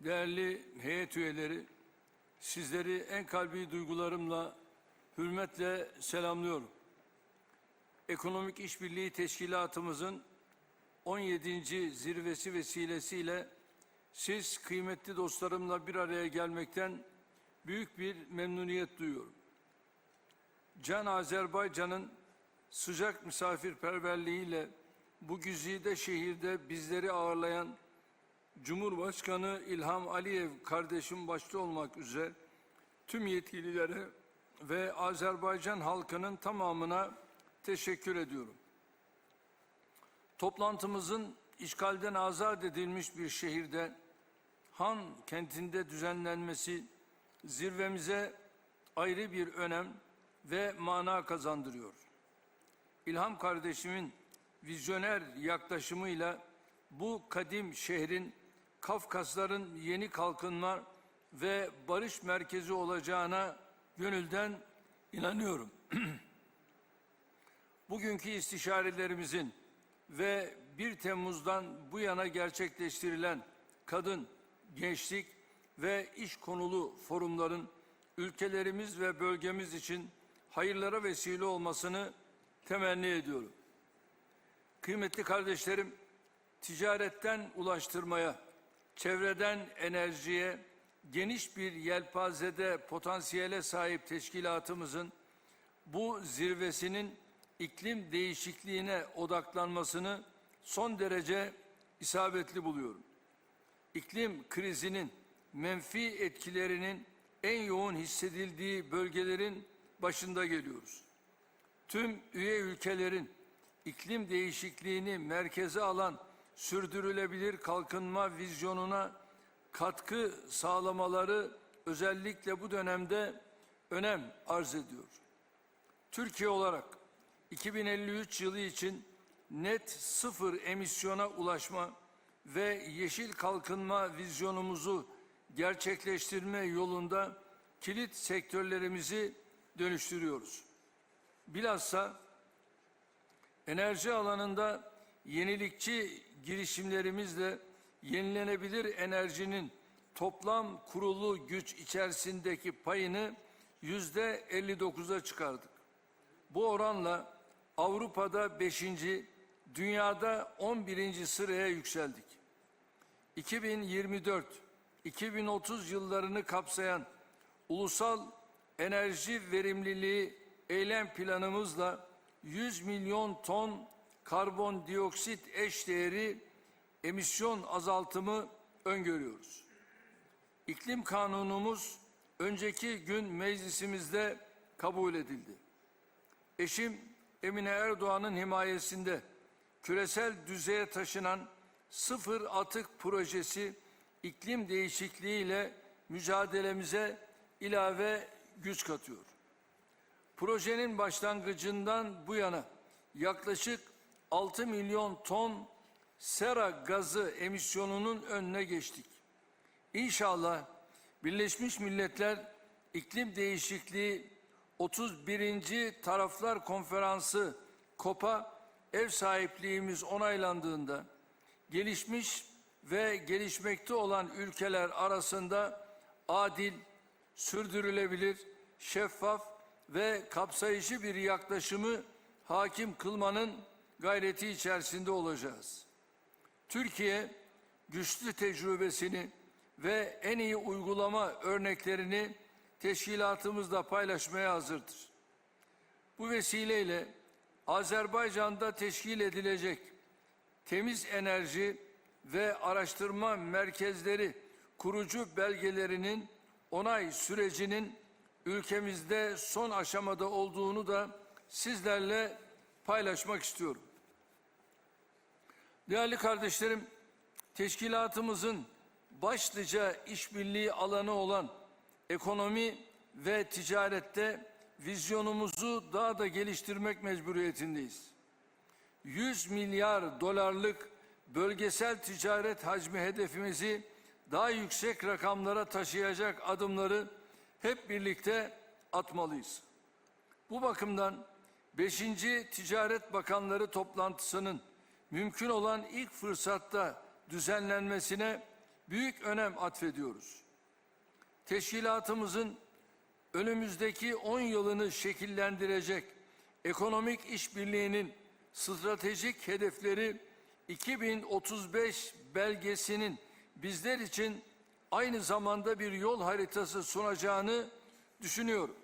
değerli heyet üyeleri, sizleri en kalbi duygularımla, hürmetle selamlıyorum. Ekonomik İşbirliği Teşkilatımızın 17. zirvesi vesilesiyle siz kıymetli dostlarımla bir araya gelmekten büyük bir memnuniyet duyuyorum. Can Azerbaycan'ın sıcak misafirperverliğiyle bu güzide şehirde bizleri ağırlayan Cumhurbaşkanı İlham Aliyev kardeşim başta olmak üzere tüm yetkililere ve Azerbaycan halkının tamamına teşekkür ediyorum. Toplantımızın işgalden azat edilmiş bir şehirde Han kentinde düzenlenmesi zirvemize ayrı bir önem ve mana kazandırıyor. İlham kardeşimin vizyoner yaklaşımıyla bu kadim şehrin Kafkasların yeni kalkınma ve barış merkezi olacağına gönülden inanıyorum. Bugünkü istişarelerimizin ve 1 Temmuz'dan bu yana gerçekleştirilen kadın, gençlik ve iş konulu forumların ülkelerimiz ve bölgemiz için hayırlara vesile olmasını temenni ediyorum. Kıymetli kardeşlerim, ticaretten ulaştırmaya, çevreden enerjiye geniş bir yelpazede potansiyele sahip teşkilatımızın bu zirvesinin iklim değişikliğine odaklanmasını son derece isabetli buluyorum. İklim krizinin menfi etkilerinin en yoğun hissedildiği bölgelerin başında geliyoruz. Tüm üye ülkelerin iklim değişikliğini merkeze alan sürdürülebilir kalkınma vizyonuna katkı sağlamaları özellikle bu dönemde önem arz ediyor. Türkiye olarak 2053 yılı için net sıfır emisyona ulaşma ve yeşil kalkınma vizyonumuzu gerçekleştirme yolunda kilit sektörlerimizi dönüştürüyoruz. Bilhassa enerji alanında yenilikçi girişimlerimizle yenilenebilir enerjinin toplam kurulu güç içerisindeki payını yüzde 59'a çıkardık. Bu oranla Avrupa'da 5. dünyada 11. sıraya yükseldik. 2024-2030 yıllarını kapsayan ulusal enerji verimliliği eylem planımızla 100 milyon ton karbondioksit eşdeğeri emisyon azaltımı öngörüyoruz. İklim kanunumuz önceki gün meclisimizde kabul edildi. Eşim Emine Erdoğan'ın himayesinde küresel düzeye taşınan sıfır atık projesi iklim değişikliğiyle mücadelemize ilave güç katıyor. Projenin başlangıcından bu yana yaklaşık 6 milyon ton sera gazı emisyonunun önüne geçtik. İnşallah Birleşmiş Milletler İklim Değişikliği 31. Taraflar Konferansı COP'a ev sahipliğimiz onaylandığında gelişmiş ve gelişmekte olan ülkeler arasında adil, sürdürülebilir, şeffaf ve kapsayıcı bir yaklaşımı hakim kılmanın gayreti içerisinde olacağız. Türkiye güçlü tecrübesini ve en iyi uygulama örneklerini teşkilatımızla paylaşmaya hazırdır. Bu vesileyle Azerbaycan'da teşkil edilecek temiz enerji ve araştırma merkezleri kurucu belgelerinin onay sürecinin ülkemizde son aşamada olduğunu da sizlerle paylaşmak istiyorum. Değerli kardeşlerim, teşkilatımızın başlıca işbirliği alanı olan ekonomi ve ticarette vizyonumuzu daha da geliştirmek mecburiyetindeyiz. 100 milyar dolarlık bölgesel ticaret hacmi hedefimizi daha yüksek rakamlara taşıyacak adımları hep birlikte atmalıyız. Bu bakımdan 5. Ticaret Bakanları toplantısının mümkün olan ilk fırsatta düzenlenmesine büyük önem atfediyoruz. Teşkilatımızın önümüzdeki 10 yılını şekillendirecek ekonomik işbirliğinin stratejik hedefleri 2035 belgesinin bizler için aynı zamanda bir yol haritası sunacağını düşünüyorum.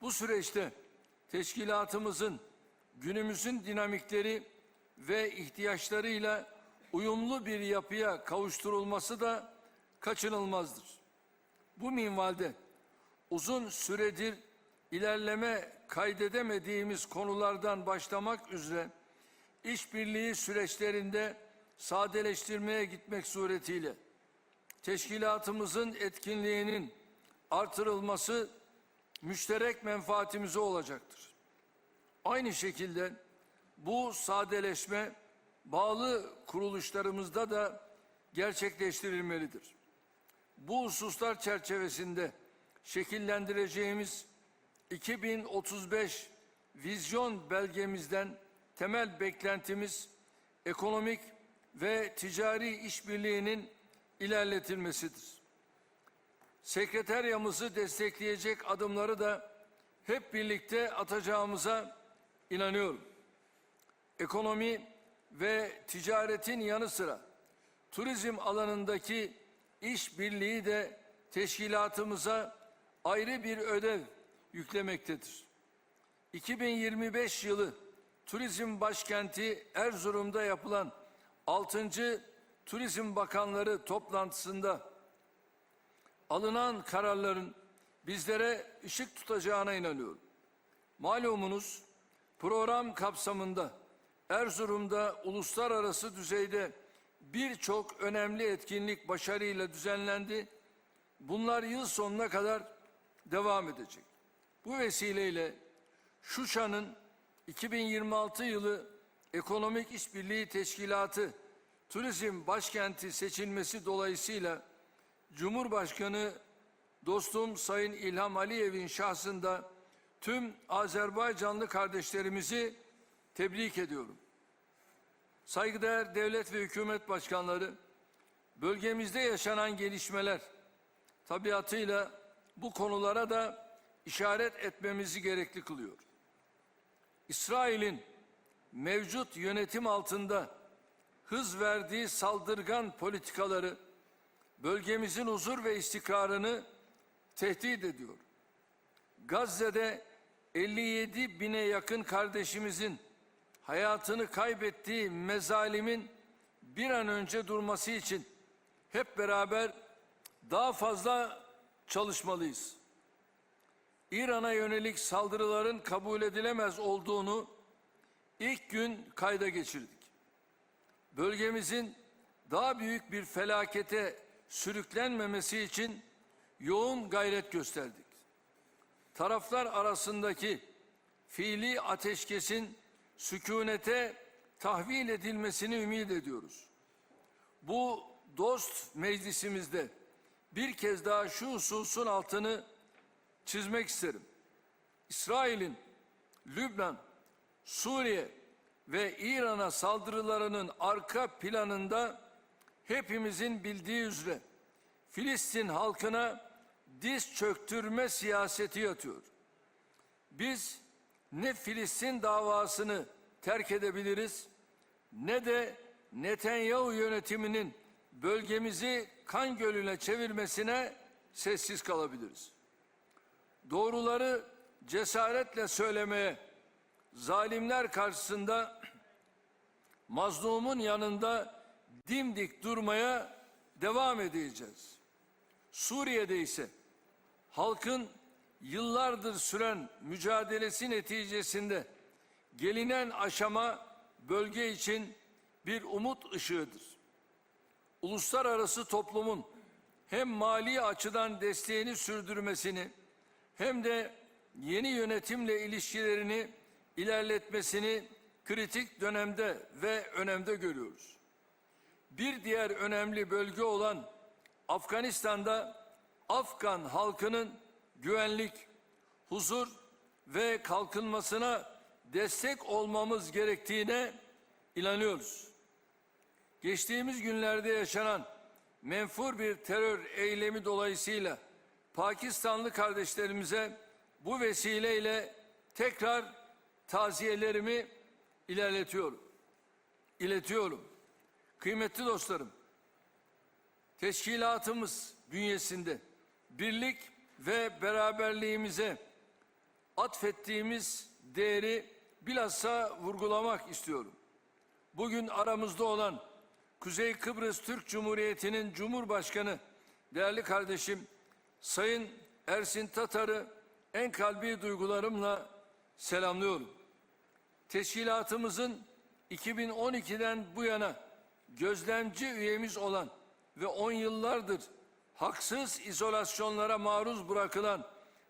Bu süreçte teşkilatımızın günümüzün dinamikleri ve ihtiyaçlarıyla uyumlu bir yapıya kavuşturulması da kaçınılmazdır. Bu minvalde uzun süredir ilerleme kaydedemediğimiz konulardan başlamak üzere işbirliği süreçlerinde sadeleştirmeye gitmek suretiyle teşkilatımızın etkinliğinin artırılması müşterek menfaatimize olacaktır. Aynı şekilde bu sadeleşme bağlı kuruluşlarımızda da gerçekleştirilmelidir. Bu hususlar çerçevesinde şekillendireceğimiz 2035 vizyon belgemizden temel beklentimiz ekonomik ve ticari işbirliğinin ilerletilmesidir. Sekreteryamızı destekleyecek adımları da hep birlikte atacağımıza inanıyorum. Ekonomi ve ticaretin yanı sıra turizm alanındaki işbirliği de teşkilatımıza ayrı bir ödev yüklemektedir. 2025 yılı Turizm Başkenti Erzurum'da yapılan 6. Turizm Bakanları toplantısında alınan kararların bizlere ışık tutacağına inanıyorum. Malumunuz program kapsamında Erzurum'da uluslararası düzeyde birçok önemli etkinlik başarıyla düzenlendi. Bunlar yıl sonuna kadar devam edecek. Bu vesileyle Şuşa'nın 2026 yılı Ekonomik İşbirliği Teşkilatı Turizm Başkenti seçilmesi dolayısıyla Cumhurbaşkanı dostum Sayın İlham Aliyev'in şahsında tüm Azerbaycanlı kardeşlerimizi tebrik ediyorum. Saygıdeğer devlet ve hükümet başkanları, bölgemizde yaşanan gelişmeler tabiatıyla bu konulara da işaret etmemizi gerekli kılıyor. İsrail'in mevcut yönetim altında hız verdiği saldırgan politikaları bölgemizin huzur ve istikrarını tehdit ediyor. Gazze'de 57 bine yakın kardeşimizin hayatını kaybettiği mezalimin bir an önce durması için hep beraber daha fazla çalışmalıyız. İran'a yönelik saldırıların kabul edilemez olduğunu ilk gün kayda geçirdik. Bölgemizin daha büyük bir felakete sürüklenmemesi için yoğun gayret gösterdik. Taraflar arasındaki fiili ateşkesin sükunete tahvil edilmesini ümit ediyoruz. Bu dost meclisimizde bir kez daha şu hususun altını çizmek isterim. İsrail'in Lübnan, Suriye ve İran'a saldırılarının arka planında hepimizin bildiği üzere Filistin halkına diz çöktürme siyaseti yatıyor. Biz ne Filistin davasını terk edebiliriz ne de Netanyahu yönetiminin bölgemizi kan gölüne çevirmesine sessiz kalabiliriz. Doğruları cesaretle söylemeye, zalimler karşısında mazlumun yanında dimdik durmaya devam edeceğiz. Suriye'de ise halkın yıllardır süren mücadelesi neticesinde gelinen aşama bölge için bir umut ışığıdır. Uluslararası toplumun hem mali açıdan desteğini sürdürmesini hem de yeni yönetimle ilişkilerini ilerletmesini kritik dönemde ve önemde görüyoruz. Bir diğer önemli bölge olan Afganistan'da Afgan halkının güvenlik, huzur ve kalkınmasına destek olmamız gerektiğine inanıyoruz. Geçtiğimiz günlerde yaşanan menfur bir terör eylemi dolayısıyla Pakistanlı kardeşlerimize bu vesileyle tekrar taziyelerimi ilerletiyorum. iletiyorum. Kıymetli dostlarım, teşkilatımız bünyesinde birlik ve beraberliğimize atfettiğimiz değeri bilhassa vurgulamak istiyorum. Bugün aramızda olan Kuzey Kıbrıs Türk Cumhuriyeti'nin Cumhurbaşkanı değerli kardeşim Sayın Ersin Tatar'ı en kalbi duygularımla selamlıyorum. Teşkilatımızın 2012'den bu yana gözlemci üyemiz olan ve 10 yıllardır haksız izolasyonlara maruz bırakılan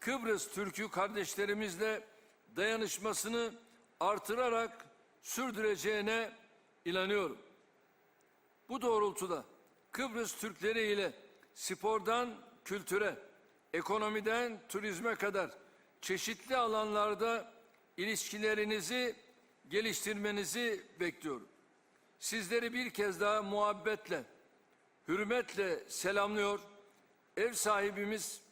Kıbrıs Türk'ü kardeşlerimizle dayanışmasını artırarak sürdüreceğine inanıyorum. Bu doğrultuda Kıbrıs Türkleri ile spordan kültüre, ekonomiden turizme kadar çeşitli alanlarda ilişkilerinizi geliştirmenizi bekliyorum. Sizleri bir kez daha muhabbetle, hürmetle selamlıyor. Ev sahibimiz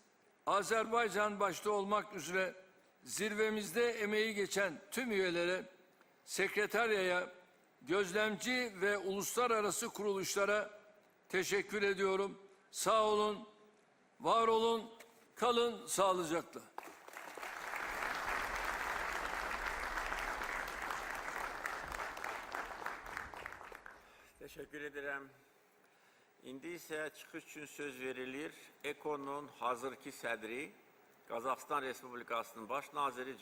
Azerbaycan başta olmak üzere zirvemizde emeği geçen tüm üyelere, sekreteryaya, gözlemci ve uluslararası kuruluşlara teşekkür ediyorum. Sağ olun, var olun, kalın sağlıcakla. Teşekkür ederim. İndi isə çıxış üçün söz verilir. EKO'nun hazırki sədri, Qazaxıstan Respublikasının baş naziri